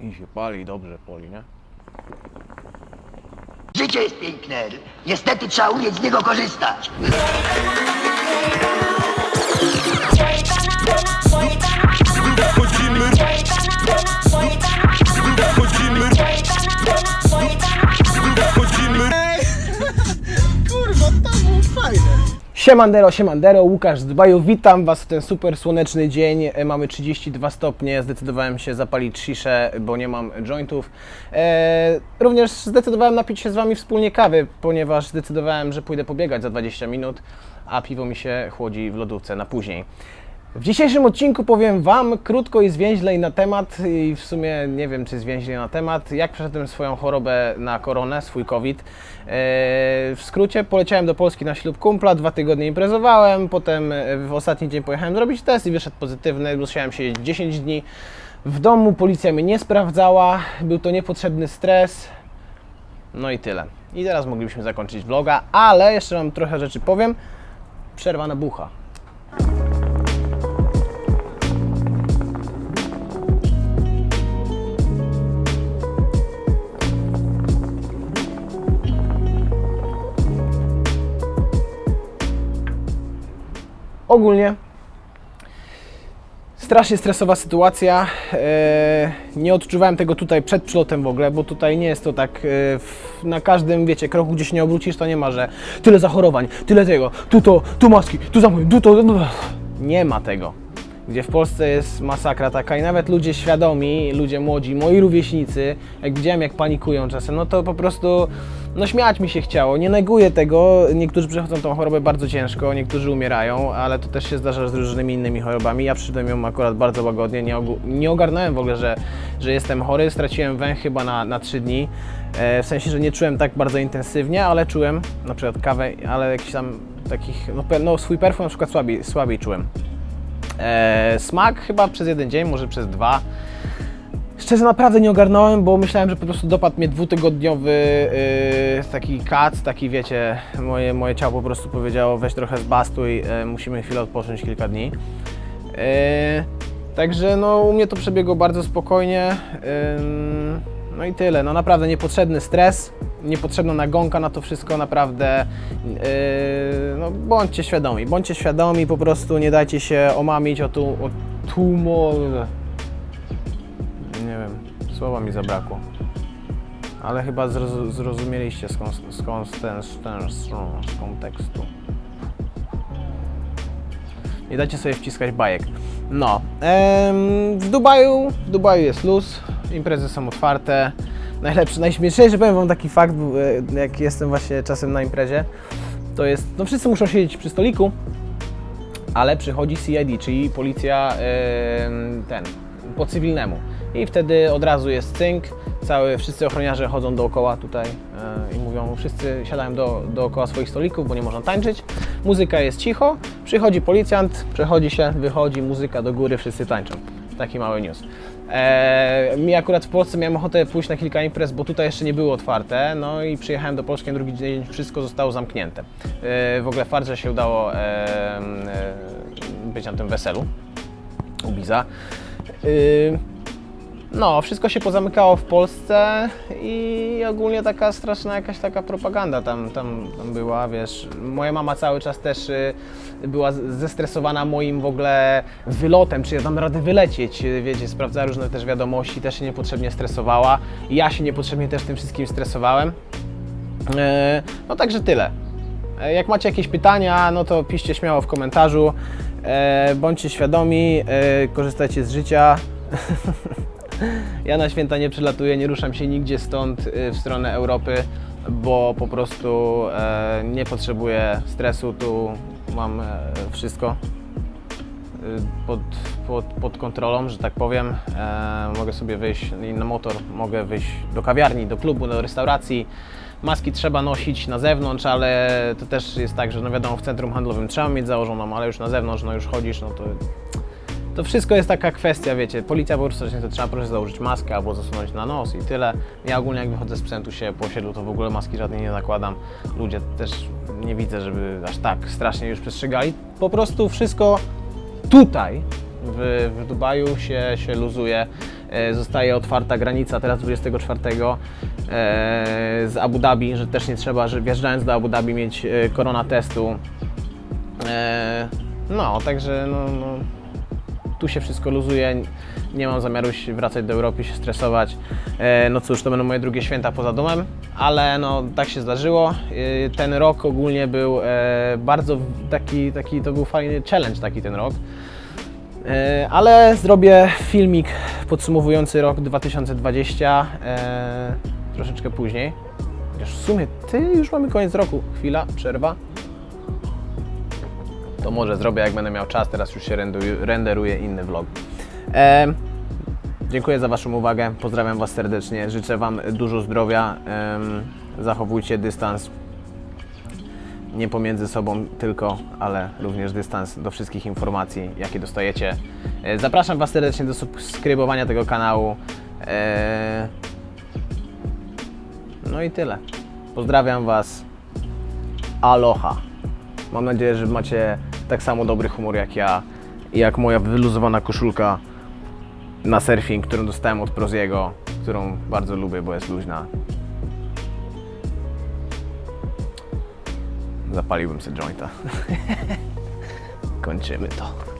I się pali, dobrze pali, nie? Życie jest piękne. Niestety trzeba umieć z niego korzystać. Siemandero, siemandero, Łukasz z Dubaju, witam Was w ten super słoneczny dzień. E, Mamy 32 stopnie, zdecydowałem się zapalić sziszę, bo nie mam jointów. E, również zdecydowałem napić się z Wami wspólnie kawy, ponieważ zdecydowałem, że pójdę pobiegać za 20 minut, a piwo mi się chłodzi w lodówce na później. W dzisiejszym odcinku powiem Wam krótko i zwięźlej na temat i w sumie nie wiem czy zwięźlej na temat, jak przeszedłem swoją chorobę na koronę, swój COVID. Eee, W skrócie poleciałem do Polski na ślub kumpla, dwa tygodnie imprezowałem, potem e, w ostatni dzień pojechałem zrobić test i wyszedł pozytywny, musiałem siedzieć 10 dni. W domu policja mnie nie sprawdzała, był to niepotrzebny stres, no i tyle. I teraz moglibyśmy zakończyć vloga, ale jeszcze Wam trochę rzeczy powiem. Przerwa na bucha. Ogólnie strasznie stresowa sytuacja. E, nie odczuwałem tego tutaj przed przylotem w ogóle, bo tutaj nie jest to tak e, na każdym, wiecie, kroku, gdzie się nie obrócisz, to nie ma, że tyle zachorowań, tyle tego, tu to, tu maski, tu zamówień, tu to. Nie ma tego. Gdzie w Polsce jest masakra taka i nawet ludzie świadomi, ludzie młodzi, moi rówieśnicy, jak widziałem jak panikują czasem, no to po prostu, no śmiać mi się chciało. Nie neguję tego, niektórzy przechodzą tą chorobę bardzo ciężko, niektórzy umierają, ale to też się zdarza z różnymi innymi chorobami. Ja przyszedłem ją akurat bardzo łagodnie, nie, nie ogarnąłem w ogóle, że, że jestem chory, straciłem węch chyba na, na 3 dni. E, w sensie, że nie czułem tak bardzo intensywnie, ale czułem na przykład kawę, ale jakiś tam takich, no, no swój perfum na przykład słabiej, słabiej czułem. E, smak chyba przez jeden dzień, może przez dwa. Szczerze naprawdę nie ogarnąłem, bo myślałem, że po prostu dopadł mnie dwutygodniowy yy, taki kac, taki wiecie, moje, moje ciało po prostu powiedziało weź trochę zbastuj, yy, musimy chwilę odpocząć kilka dni. Yy, także no u mnie to przebiegło bardzo spokojnie. Ym, no i tyle, no naprawdę niepotrzebny stres, niepotrzebna nagonka na to wszystko, naprawdę yy, no bądźcie świadomi, bądźcie świadomi, po prostu nie dajcie się omamić o tu, o nie wiem, słowa mi zabrakło. Ale chyba zroz- zrozumieliście skąd, skąd ten, ten z kontekstu. Nie dajcie sobie wciskać bajek. No, em, w Dubaju, w Dubaju jest luz, imprezy są otwarte. Najlepszy, najśmieszniejszy, powiem wam taki fakt, e, jak jestem właśnie czasem na imprezie, to jest, no wszyscy muszą siedzieć przy stoliku, ale przychodzi CID, czyli policja em, ten, po cywilnemu. I wtedy od razu jest cynk, cały, wszyscy ochroniarze chodzą dookoła tutaj e, i mówią, wszyscy siadają do, dookoła swoich stolików, bo nie można tańczyć. Muzyka jest cicho, przychodzi policjant, przechodzi się, wychodzi, muzyka do góry, wszyscy tańczą. Taki mały news. E, mi akurat w Polsce miałem ochotę pójść na kilka imprez, bo tutaj jeszcze nie było otwarte, no i przyjechałem do Polski na drugi dzień, wszystko zostało zamknięte. E, w ogóle fakt, że się udało e, e, być na tym weselu u Biza. Y, No, wszystko się pozamykało w Polsce i ogólnie taka straszna jakaś taka propaganda tam, tam, tam była, wiesz. Moja mama cały czas też y, była zestresowana moim w ogóle wylotem, czy ja dam radę wylecieć, y, wiecie, sprawdzała różne też wiadomości, też się niepotrzebnie stresowała. Ja się niepotrzebnie też tym wszystkim stresowałem. E, No także tyle. Jak macie jakieś pytania, no to piszcie śmiało w komentarzu. Bądźcie świadomi, korzystajcie z życia. Ja na święta nie przylatuję, nie ruszam się nigdzie stąd y, w stronę Europy, bo po prostu e, nie potrzebuję stresu, tu mam e, wszystko y, pod, pod, pod kontrolą, że tak powiem. E, mogę sobie wyjść na motor, mogę wyjść do kawiarni, do klubu, do restauracji. Maski trzeba nosić na zewnątrz, ale to też jest tak, że no wiadomo, w centrum handlowym trzeba mieć założoną, ale już na zewnątrz, no już chodzisz, no to to wszystko jest taka kwestia, wiecie, policja po prostu to trzeba proszę założyć maskę albo zasunąć na nos i tyle. Ja ogólnie jak wychodzę z sprzętu się po osiedlu, to w ogóle maski żadnej nie nakładam. Ludzie też nie widzę, żeby aż tak strasznie już przestrzegali. Po prostu wszystko tutaj, w, w Dubaju się, się luzuje. E, Zostaje otwarta granica teraz 24 e, z Abu Dhabi, że też nie trzeba, że wjeżdżając do Abu Dhabi mieć e, korona testu. E, No, także no, no, tu się wszystko luzuje. Nie mam zamiaru się wracać do Europy, się stresować. E, No cóż, to będą moje drugie święta poza domem, ale no tak się zdarzyło. E, Ten rok ogólnie był e, bardzo taki, taki, to był fajny challenge taki ten rok. Ale zrobię filmik podsumowujący rok 2020 e, troszeczkę później. W sumie ty już mamy koniec roku. Chwila, przerwa. To może zrobię jak będę miał czas, teraz już się renderuje inny vlog. E, dziękuję za Waszą uwagę, pozdrawiam Was serdecznie, życzę Wam dużo zdrowia, em, zachowujcie dystans nie pomiędzy sobą tylko, ale również dystans do wszystkich informacji, jakie dostajecie. E, Zapraszam Was serdecznie do subskrybowania tego kanału. E, No i tyle. Pozdrawiam Was. Aloha. Mam nadzieję, że macie tak samo dobry humor jak ja jak moja wyluzowana koszulka na surfing, którą dostałem od Proziego, którą bardzo lubię, bo jest luźna. Zapaliłbym sobie jointa. Kończymy to.